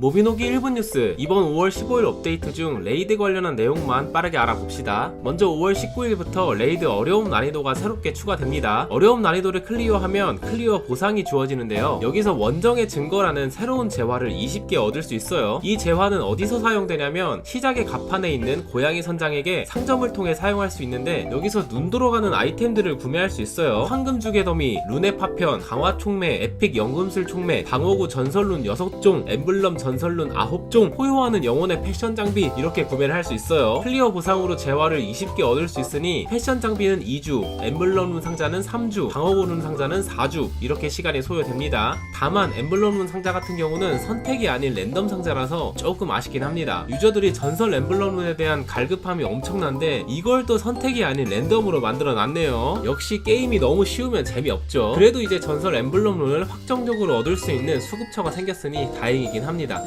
모비노기 1분 뉴스 이번 5월 15일 업데이트 중 레이드 관련한 내용만 빠르게 알아봅시다. 먼저 5월 19일부터 레이드 어려움 난이도가 새롭게 추가됩니다. 어려움 난이도를 클리어하면 클리어 보상이 주어지는데요. 여기서 원정의 증거라는 새로운 재화를 20개 얻을 수 있어요. 이 재화는 어디서 사용되냐면 시작의 갑판에 있는 고양이 선장에게 상점을 통해 사용할 수 있는데 여기서 눈 돌아가는 아이템들을 구매할 수 있어요. 황금 주개 더미, 룬의 파편, 강화 총매, 에픽 연금술 총매, 방어구 전설룬 6종, 엠블럼 전 설룬 9종, 포효하는 영혼의 패션 장비 이렇게 구매를 할 수 있어요. 클리어 보상으로 재화를 20개 얻을 수 있으니 패션 장비는 2주, 엠블럼룬 상자는 3주, 방어구룬 상자는 4주 이렇게 시간이 소요됩니다. 다만 엠블럼룬 상자 같은 경우는 선택이 아닌 랜덤 상자라서 조금 아쉽긴 합니다. 유저들이 전설 엠블럼룬에 대한 갈급함이 엄청난데 이걸 또 선택이 아닌 랜덤으로 만들어 놨네요. 역시 게임이 너무 쉬우면 재미없죠. 그래도 이제 전설 엠블럼룬을 확정적으로 얻을 수 있는 수급처가 생겼으니 다행이긴 합니다.